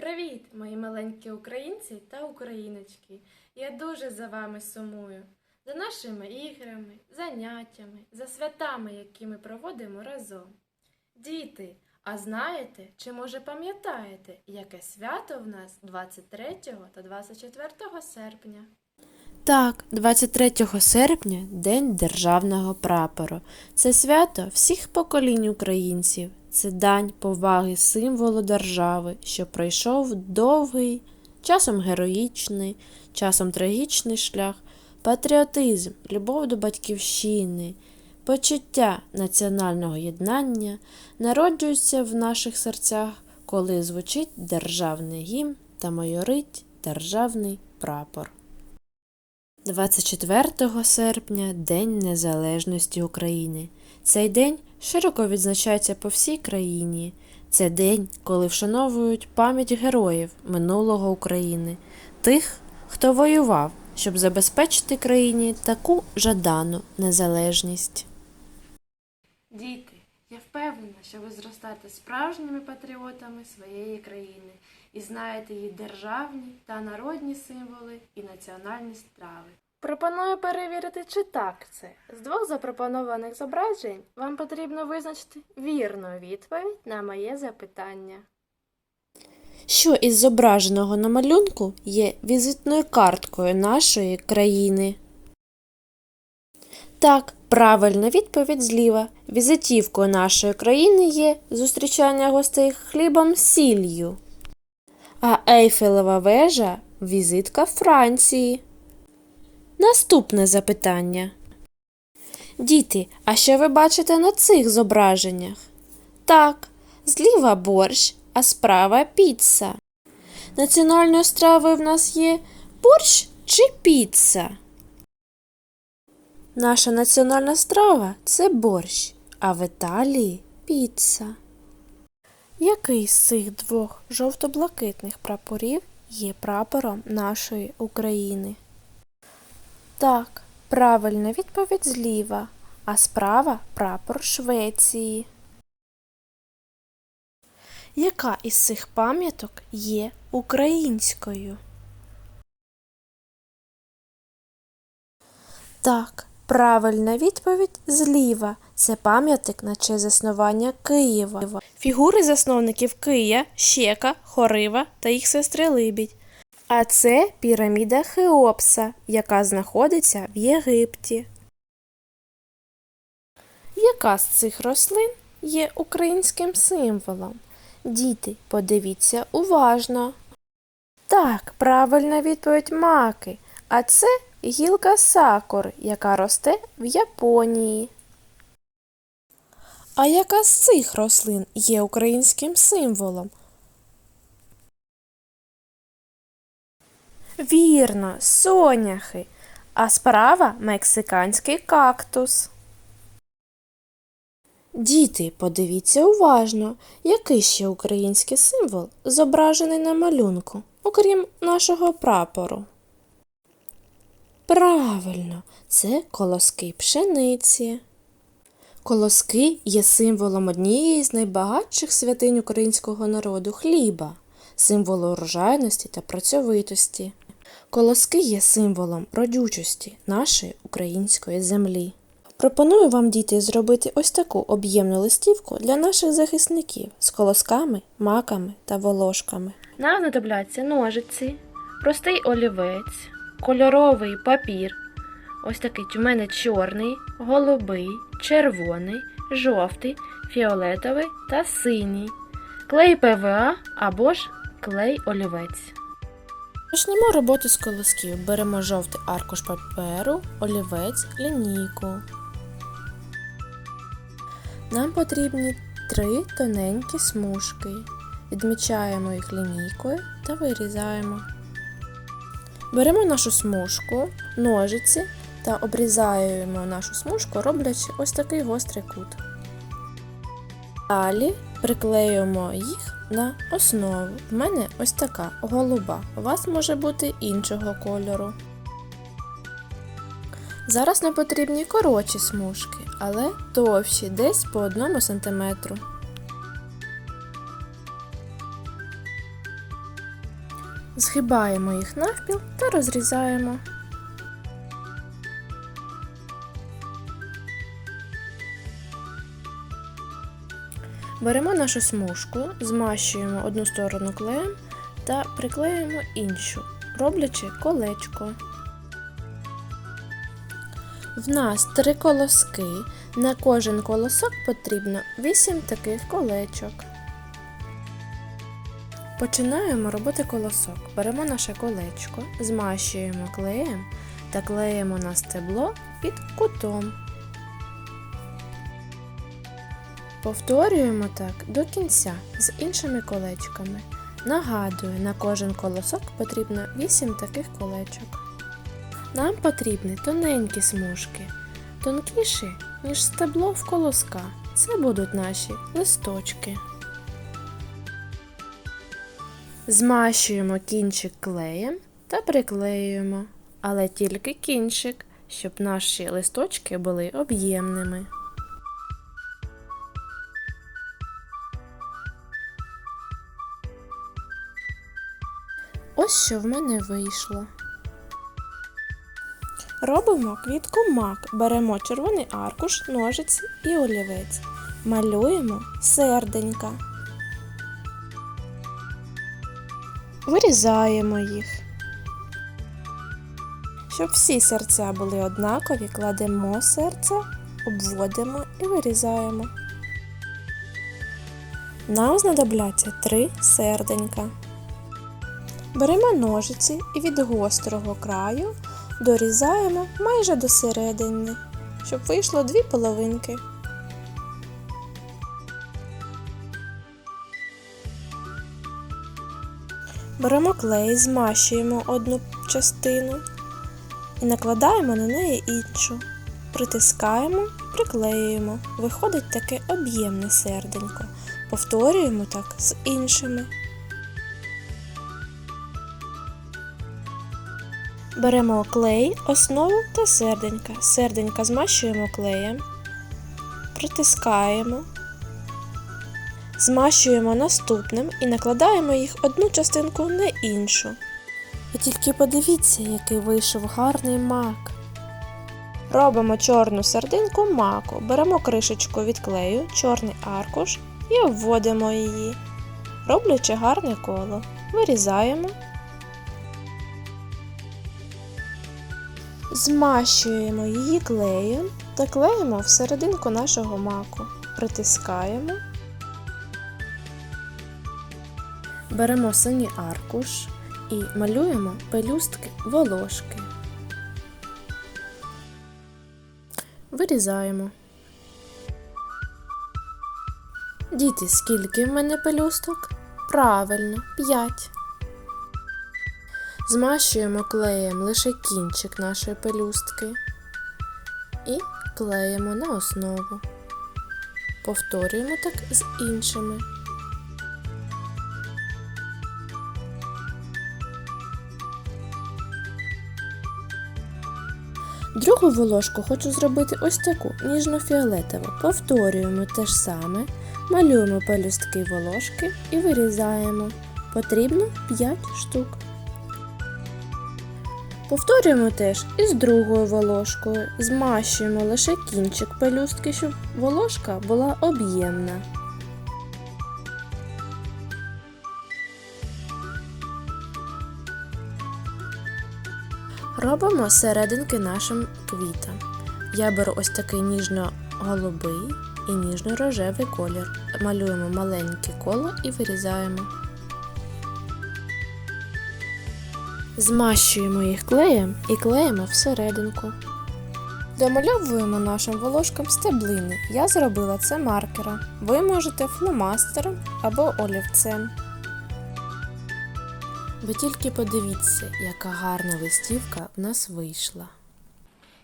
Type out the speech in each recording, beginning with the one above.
Привіт, мої маленькі українці та україночки. Я дуже за вами сумую. За нашими іграми, заняттями, за святами, які ми проводимо разом. Діти, а знаєте чи може пам'ятаєте, яке свято в нас 23 та 24 серпня? Так, 23 серпня День Державного прапору. Це свято всіх поколінь українців. Це дань поваги символу держави, що пройшов довгий, часом героїчний, часом трагічний шлях, патріотизм, любов до батьківщини, почуття національного єднання народжуються в наших серцях, коли звучить державний гімн та майорить державний прапор. 24 серпня День Незалежності України. Цей день широко відзначається по всій країні. Це день, коли вшановують пам'ять героїв минулого України, тих, хто воював, щоб забезпечити країні таку жадану незалежність. Діти, я впевнена, що ви зростаєте справжніми патріотами своєї країни і знаєте її державні та народні символи і національні страви. Пропоную перевірити, чи так це. З двох запропонованих зображень вам потрібно визначити вірну відповідь на моє запитання. Що із зображеного на малюнку є візитною карткою нашої країни? Так, правильна відповідь зліва. Візитівкою нашої країни є зустрічання гостей хлібом сіллю. А Ейфелева вежа візитка Франції. Наступне запитання. Діти, а що ви бачите на цих зображеннях? Так, зліва борщ, а справа піца. Національною стравою в нас є борщ чи піца? Наша національна страва це борщ, а в Італії піца. Який з цих двох жовто-блакитних прапорів є прапором нашої України? Так, правильна відповідь зліва, а справа прапор Швеції. Яка із цих пам'яток є українською? Так, правильна відповідь зліва. Це пам'ятник на честь заснування Києва. Фігури засновників Кия, Щека, Хорива та їх сестри Либідь. А це піраміда Хеопса, яка знаходиться в Єгипті. Яка з цих рослин є українським символом? Діти, подивіться уважно. Так, правильна відповідь маки. А це гілка сакури, яка росте в Японії. А яка з цих рослин є українським символом? Вірно, соняхи, а справа мексиканський кактус. Діти, подивіться уважно, який ще український символ зображений на малюнку, окрім нашого прапору. Правильно, це колоски пшениці. Колоски є символом однієї з найбагатших святинь українського народу хліба, символу урожайності та працьовитості. Колоски є символом родючості нашої української землі. Пропоную вам, діти, зробити ось таку об'ємну листівку для наших захисників з колосками, маками та волошками. Нам знадобляться ножиці, простий олівець, кольоровий папір. Ось такий у мене чорний, голубий, червоний, жовтий, фіолетовий та синій. Клей ПВА або ж клей олівець. Почнемо роботу з колосків. Беремо жовтий аркуш паперу, олівець, лінійку. Нам потрібні три тоненькі смужки. Відмічаємо їх лінійкою та вирізаємо. Беремо нашу смужку, ножиці та обрізаємо нашу смужку, роблячи ось такий гострий кут. Далі приклеюємо їх на основу. В мене ось така голуба. У вас може бути іншого кольору. Зараз нам потрібні коротші смужки, але товщі десь по 1 см. Згибаємо їх навпіл та розрізаємо. Беремо нашу смужку, змащуємо одну сторону клеєм та приклеюємо іншу, роблячи колечко. В нас три колоски. На кожен колосок потрібно 8 таких колечок. Починаємо робити колосок. Беремо наше колечко, змащуємо клеєм та клеїмо на стебло під кутом. Повторюємо так до кінця з іншими колечками. Нагадую, на кожен колосок потрібно 8 таких колечок. Нам потрібні тоненькі смужки, тонкіші, ніж стебло в колоска. Це будуть наші листочки. Змащуємо кінчик клеєм та приклеюємо, але тільки кінчик, щоб наші листочки були об'ємними. Що в мене вийшло. Робимо квітку мак. Беремо червоний аркуш, ножиці і олівець. Малюємо серденька. Вирізаємо їх. Щоб всі серця були однакові, кладемо серце, обводимо і вирізаємо. Нам знадобляться три серденька. Беремо ножиці і від гострого краю дорізаємо майже до середини, щоб вийшло дві половинки. Беремо клей, змащуємо одну частину і накладаємо на неї іншу. Притискаємо, приклеюємо. Виходить таке об'ємне серденько. Повторюємо так з іншими. Беремо клей, основу та серденька. Серденька змащуємо клеєм, притискаємо, змащуємо наступним і накладаємо їх одну частинку на іншу. Ви тільки подивіться, який вийшов гарний мак. Робимо чорну сердинку маку, беремо кришечку від клею, чорний аркуш і обводимо її, роблячи гарне коло. Вирізаємо. Змащуємо її клеєм та клеїмо всерединку нашого маку. Притискаємо. Беремо синій аркуш і малюємо пелюстки волошки. Вирізаємо. Діти, скільки в мене пелюсток? Правильно, 5. Змащуємо клеєм лише кінчик нашої пелюстки і клеїмо на основу. Повторюємо так з іншими. Другу волошку хочу зробити ось таку ніжно-фіолетову. Повторюємо те ж саме, малюємо пелюстки волошки і вирізаємо. Потрібно 5 штук. Повторюємо теж і з другою волошкою. Змащуємо лише кінчик пелюстки, щоб волошка була об'ємна. Робимо серединки нашим квітам. Я беру ось такий ніжно-голубий і ніжно-рожевий колір. Малюємо маленьке коло і вирізаємо. Змащуємо їх клеєм і клеїмо всерединку. Домальовуємо нашим волошкам стеблини. Я зробила це маркером. Ви можете фломастером або олівцем. Ви тільки подивіться, яка гарна листівка в нас вийшла.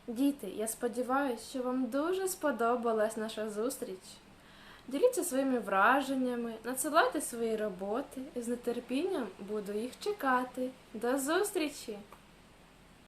Діти, я сподіваюся, що вам дуже сподобалась наша зустріч. Діліться своїми враженнями, надсилайте свої роботи і з нетерпінням буду їх чекати. До зустрічі!